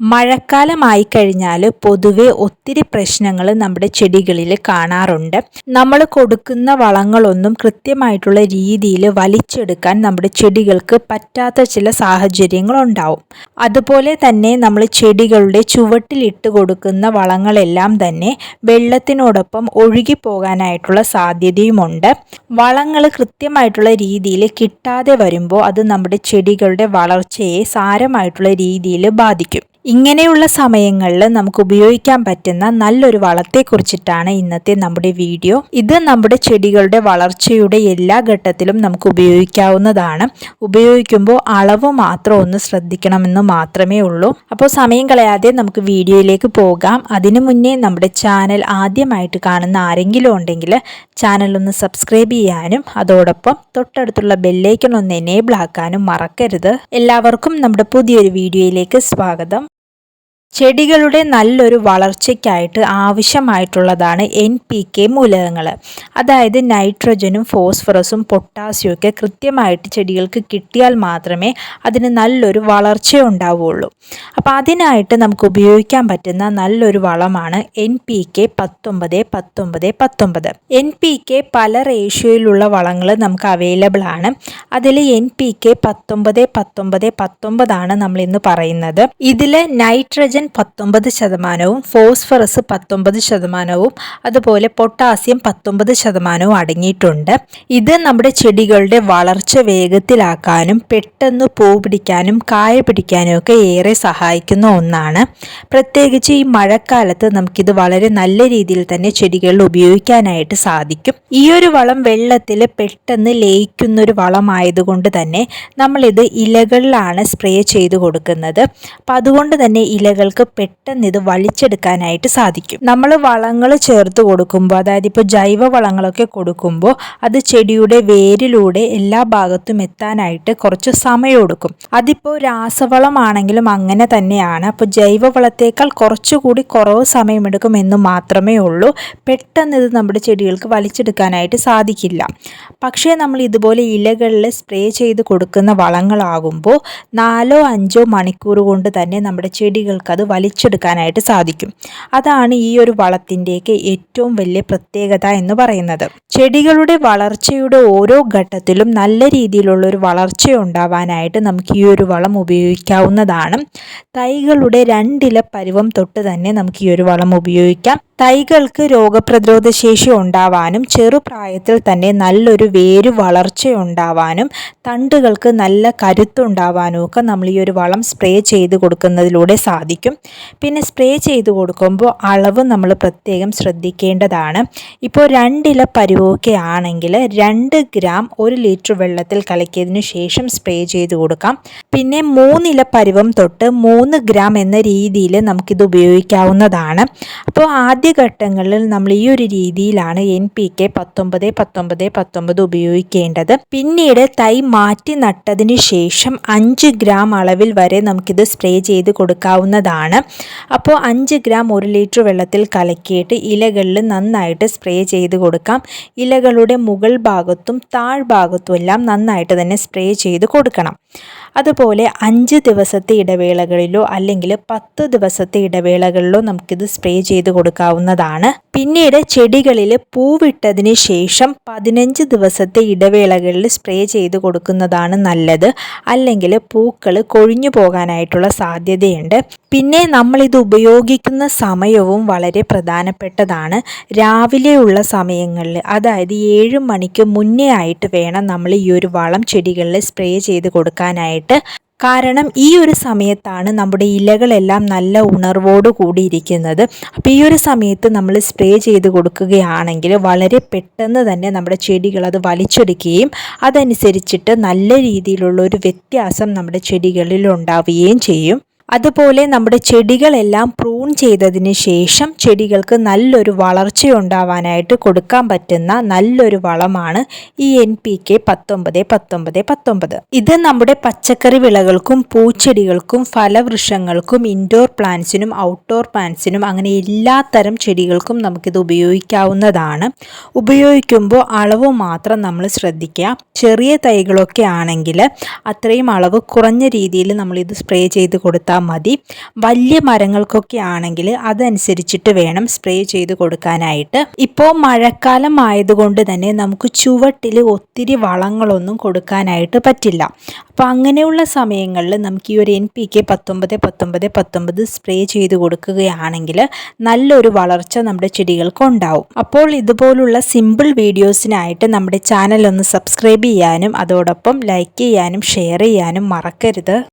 മഴക്കാലമായി കഴിഞ്ഞാൽ പൊതുവെ ഒത്തിരി പ്രശ്നങ്ങൾ നമ്മുടെ ചെടികളിൽ കാണാറുണ്ട്. നമ്മൾ കൊടുക്കുന്ന വളങ്ങളൊന്നും കൃത്യമായിട്ടുള്ള രീതിയിൽ വലിച്ചെടുക്കാൻ നമ്മുടെ ചെടികൾക്ക് പറ്റാത്ത ചില സാഹചര്യങ്ങൾ ഉണ്ടാവും അതുപോലെ തന്നെ നമ്മൾ ചെടികളുടെ ചുവട്ടിലിട്ട് കൊടുക്കുന്ന വളങ്ങളെല്ലാം തന്നെ വെള്ളത്തിനോടൊപ്പം ഒഴുകി പോകാനായിട്ടുള്ള സാധ്യതയുമുണ്ട്. വളങ്ങൾ കൃത്യമായിട്ടുള്ള രീതിയിൽ കിട്ടാതെ വരുമ്പോൾ അത് നമ്മുടെ ചെടികളുടെ വളർച്ചയെ സാരമായിട്ടുള്ള രീതിയിൽ ബാധിക്കും. ഇങ്ങനെയുള്ള സമയങ്ങളിൽ നമുക്ക് ഉപയോഗിക്കാൻ പറ്റുന്ന നല്ലൊരു വളത്തെക്കുറിച്ചിട്ടാണ് ഇന്നത്തെ നമ്മുടെ വീഡിയോ. ഇത് നമ്മുടെ ചെടികളുടെ വളർച്ചയുടെ എല്ലാ ഘട്ടത്തിലും നമുക്ക് ഉപയോഗിക്കാവുന്നതാണ്. ഉപയോഗിക്കുമ്പോൾ അളവ് മാത്രം ഒന്ന് ശ്രദ്ധിക്കണമെന്ന് മാത്രമേ ഉള്ളൂ. അപ്പോൾ സമയം കളയാതെ നമുക്ക് വീഡിയോയിലേക്ക് പോകാം. അതിനു മുന്നേ നമ്മുടെ ചാനൽ ആദ്യമായിട്ട് കാണുന്ന ആരെങ്കിലും ഉണ്ടെങ്കിൽ ചാനൽ ഒന്ന് സബ്സ്ക്രൈബ് ചെയ്യാനും അതോടൊപ്പം തൊട്ടടുത്തുള്ള ബെല്ലൈക്കൺ ഒന്ന് എനേബിൾ ആക്കാനും മറക്കരുത്. എല്ലാവർക്കും നമ്മുടെ പുതിയൊരു വീഡിയോയിലേക്ക് സ്വാഗതം. ചെടികളുടെ നല്ലൊരു വളർച്ചയ്ക്കായിട്ട് ആവശ്യമായിട്ടുള്ളതാണ് എൻ പി കെ മൂലകങ്ങൾ അതായത് നൈട്രജനും ഫോസ്ഫറസും പൊട്ടാസ്യവും ഒക്കെ കൃത്യമായിട്ട് ചെടികൾക്ക് കിട്ടിയാൽ മാത്രമേ അതിന് നല്ലൊരു വളർച്ച ഉണ്ടാവുകയുള്ളൂ അപ്പോൾ അതിനായിട്ട് നമുക്ക് ഉപയോഗിക്കാൻ പറ്റുന്ന നല്ലൊരു വളമാണ് എൻ പി കെ പത്തൊമ്പത് പത്തൊമ്പത് പത്തൊമ്പത്. എൻ പി കെ പല റേഷ്യോയിലുള്ള വളങ്ങൾ നമുക്ക് അവൈലബിൾ ആണ്. അതിൽ എൻ പി കെ പത്തൊമ്പത് പത്തൊമ്പത് പത്തൊമ്പതാണ് നമ്മൾ ഇന്ന് പറയുന്നത്. ഇതിൽ നൈട്രജൻ പത്തൊമ്പത് ശതമാനവും ഫോസ്ഫറസ് പത്തൊമ്പത് ശതമാനവും അതുപോലെ പൊട്ടാസ്യം പത്തൊമ്പത് ശതമാനവും അടങ്ങിയിട്ടുണ്ട്. ഇത് നമ്മുടെ ചെടികളുടെ വളർച്ച വേഗത്തിലാക്കാനും പെട്ടെന്ന് പൂ പിടിക്കാനും കായ പിടിക്കാനും ഒക്കെ ഏറെ സഹായിക്കുന്ന ഒന്നാണ്. പ്രത്യേകിച്ച് ഈ മഴക്കാലത്ത് നമുക്കിത് വളരെ നല്ല രീതിയിൽ തന്നെ ചെടികളിൽ ഉപയോഗിക്കാനായിട്ട് സാധിക്കും. ഈ ഒരു വളം വെള്ളത്തിൽ പെട്ടെന്ന് ലയിക്കുന്ന ഒരു വളമായതുകൊണ്ട് തന്നെ നമ്മളിത് ഇലകളിലാണ് സ്പ്രേ ചെയ്ത് കൊടുക്കുന്നത്. അപ്പം അതുകൊണ്ട് തന്നെ ഇലകൾ നമുക്ക് പെട്ടെന്ന് ഇത് വലിച്ചെടുക്കാനായിട്ട് സാധിക്കും. നമ്മൾ വളങ്ങൾ ചേർത്ത് കൊടുക്കുമ്പോൾ അതായത് ഇപ്പോൾ ജൈവ വളങ്ങളൊക്കെ കൊടുക്കുമ്പോൾ അത് ചെടിയുടെ വേരിലൂടെ എല്ലാ ഭാഗത്തും എത്താനായിട്ട് കുറച്ച് സമയം എടുക്കും. അതിപ്പോൾ രാസവളമാണെങ്കിലും അങ്ങനെ തന്നെയാണ്. അപ്പോൾ ജൈവവളത്തേക്കാൾ കുറച്ചുകൂടി കുറവ് സമയമെടുക്കും എന്ന് മാത്രമേ ഉള്ളൂ. പെട്ടെന്ന് ഇത് നമ്മുടെ ചെടികൾക്ക് വലിച്ചെടുക്കാനായിട്ട് സാധിക്കില്ല. പക്ഷേ നമ്മൾ ഇതുപോലെ ഇലകളിൽ സ്പ്രേ ചെയ്ത് കൊടുക്കുന്ന വളങ്ങളാകുമ്പോൾ നാലോ അഞ്ചോ മണിക്കൂർ കൊണ്ട് തന്നെ നമ്മുടെ ചെടികൾക്ക് അത് വലിച്ചെടുക്കാനായിട്ട് സാധിക്കും. അതാണ് ഈ ഒരു വളത്തിന്റെയൊക്കെ ഏറ്റവും വലിയ പ്രത്യേകത എന്ന് പറയുന്നത്. ചെടികളുടെ വളർച്ചയുടെ ഓരോ ഘട്ടത്തിലും നല്ല രീതിയിലുള്ള ഒരു വളർച്ച ഉണ്ടാവാനായിട്ട് നമുക്ക് ഈ ഒരു വളം ഉപയോഗിക്കാവുന്നതാണ്. തൈകളുടെ രണ്ടില പരുവം തൊട്ട് തന്നെ നമുക്ക് ഈ ഒരു വളം ഉപയോഗിക്കാം. തൈകൾക്ക് രോഗപ്രതിരോധ ശേഷി ഉണ്ടാവാനും ചെറുപ്രായത്തിൽ തന്നെ നല്ലൊരു വേരു വളർച്ച ഉണ്ടാവാനും തണ്ടുകൾക്ക് നല്ല കരുത്തുണ്ടാവാനും ഒക്കെ നമ്മൾ ഈ ഒരു വളം സ്പ്രേ ചെയ്ത് കൊടുക്കുന്നതിലൂടെ സാധിക്കും. പിന്നെ സ്പ്രേ ചെയ്ത് കൊടുക്കുമ്പോൾ അളവ് നമ്മൾ പ്രത്യേകം ശ്രദ്ധിക്കേണ്ടതാണ്. ഇപ്പോൾ രണ്ടില ആണെങ്കിൽ രണ്ട് ഗ്രാം ഒരു ലിറ്റർ വെള്ളത്തിൽ കലക്കിയതിനു ശേഷം സ്പ്രേ ചെയ്ത് കൊടുക്കാം. പിന്നെ മൂന്നില പരുവം തൊട്ട് മൂന്ന് ഗ്രാം എന്ന രീതിയിൽ നമുക്കിത് ഉപയോഗിക്കാവുന്നതാണ്. അപ്പോൾ ആദ്യം ആദ്യഘട്ടങ്ങളിൽ നമ്മൾ ഈ ഒരു രീതിയിലാണ് എൻ പി കെ പത്തൊമ്പത് പത്തൊമ്പത് പത്തൊമ്പത് ഉപയോഗിക്കേണ്ടത്. പിന്നീട് തൈ മാറ്റി നട്ടതിന് ശേഷം അഞ്ച് ഗ്രാം അളവിൽ വരെ നമുക്കിത് സ്പ്രേ ചെയ്ത് കൊടുക്കാവുന്നതാണ്. അപ്പോൾ അഞ്ച് ഗ്രാം ഒരു ലിറ്റർ വെള്ളത്തിൽ കലക്കിയിട്ട് ഇലകളിൽ നന്നായിട്ട് സ്പ്രേ ചെയ്ത് കൊടുക്കാം. ഇലകളുടെ മുകൾ ഭാഗത്തും താഴ്ഭാഗത്തും എല്ലാം നന്നായിട്ട് തന്നെ സ്പ്രേ ചെയ്ത് കൊടുക്കണം. അതുപോലെ അഞ്ച് ദിവസത്തെ ഇടവേളകളിലോ അല്ലെങ്കിൽ പത്ത് ദിവസത്തെ ഇടവേളകളിലോ നമുക്കിത് സ്പ്രേ ചെയ്ത് കൊടുക്കാവുന്നതാണ്. പിന്നീട് ചെടികളിൽ പൂവിട്ടതിന് ശേഷം പതിനഞ്ച് ദിവസത്തെ ഇടവേളകളിൽ സ്പ്രേ ചെയ്ത് കൊടുക്കുന്നതാണ് നല്ലത്. അല്ലെങ്കിൽ പൂക്കൾ കൊഴിഞ്ഞു പോകാനായിട്ടുള്ള സാധ്യതയുണ്ട്. പിന്നെ നമ്മളിത് ഉപയോഗിക്കുന്ന സമയവും വളരെ പ്രധാനപ്പെട്ടതാണ്. രാവിലെയുള്ള സമയങ്ങളിൽ അതായത് ഏഴ് മണിക്ക് മുന്നേ ആയിട്ട് വേണം നമ്മൾ ഈ ഒരു വളം ചെടികളിൽ സ്പ്രേ ചെയ്ത് കൊടുക്കാനായിട്ട് വേണ്ടിയിട്ട് കാരണം ഈ ഒരു സമയത്താണ് നമ്മുടെ ഇലകളെല്ലാം നല്ല ഉണർവോട് കൂടിയിരിക്കുന്നത്. അപ്പോൾ ഈ ഒരു സമയത്ത് നമ്മൾ സ്പ്രേ ചെയ്ത് കൊടുക്കുകയാണെങ്കിൽ വളരെ പെട്ടെന്ന് തന്നെ നമ്മുടെ ചെടികൾ അത് വലിച്ചെടുക്കുകയും അതനുസരിച്ചിട്ട് നല്ല രീതിയിലുള്ള ഒരു വ്യത്യാസം നമ്മുടെ ചെടികളിൽ ഉണ്ടാവുകയും ചെയ്യും. അതുപോലെ നമ്മുടെ ചെടികളെല്ലാം പ്രൂൺ ചെയ്തതിന് ശേഷം ചെടികൾക്ക് നല്ലൊരു വളർച്ച ഉണ്ടാവാനായിട്ട് കൊടുക്കാൻ പറ്റുന്ന നല്ലൊരു വളമാണ് ഈ എൻ പി കെ പത്തൊമ്പത് പത്തൊമ്പത് പത്തൊമ്പത്. ഇത് നമ്മുടെ പച്ചക്കറി വിളകൾക്കും പൂച്ചെടികൾക്കും ഫലവൃക്ഷങ്ങൾക്കും ഇൻഡോർ പ്ലാന്റ്സിനും ഔട്ട്ഡോർ പ്ലാന്റ്സിനും അങ്ങനെ എല്ലാ തരം ചെടികൾക്കും നമുക്കിത് ഉപയോഗിക്കാവുന്നതാണ്. ഉപയോഗിക്കുമ്പോൾ അളവ് മാത്രം നമ്മൾ ശ്രദ്ധിക്കുക. ചെറിയ തൈകളൊക്കെ ആണെങ്കിൽ അത്രയും അളവ് കുറഞ്ഞ രീതിയിൽ നമ്മളിത് സ്പ്രേ ചെയ്ത് കൊടുത്താൽ മതി. വലിയ മരങ്ങൾക്കൊക്കെ ആണെങ്കിൽ അതനുസരിച്ചിട്ട് വേണം സ്പ്രേ ചെയ്ത് കൊടുക്കാനായിട്ട്. ഇപ്പോൾ മഴക്കാലം ആയതുകൊണ്ട് തന്നെ നമുക്ക് ചുവട്ടിൽ ഒത്തിരി വളങ്ങളൊന്നും കൊടുക്കാനായിട്ട് പറ്റില്ല. അപ്പോൾ അങ്ങനെയുള്ള സമയങ്ങളിൽ നമുക്ക് ഈ ഒരു എൻ പി കെ പത്തൊമ്പത് പത്തൊമ്പത് പത്തൊമ്പത് സ്പ്രേ ചെയ്ത് കൊടുക്കുകയാണെങ്കിൽ നല്ലൊരു വളർച്ച നമ്മുടെ ചെടികൾക്ക് ഉണ്ടാവും. അപ്പോൾ ഇതുപോലുള്ള സിമ്പിൾ വീഡിയോസിനായിട്ട് നമ്മുടെ ചാനൽ ഒന്ന് സബ്സ്ക്രൈബ് ചെയ്യാനും അതോടൊപ്പം ലൈക്ക് ചെയ്യാനും ഷെയർ ചെയ്യാനും മറക്കരുത്.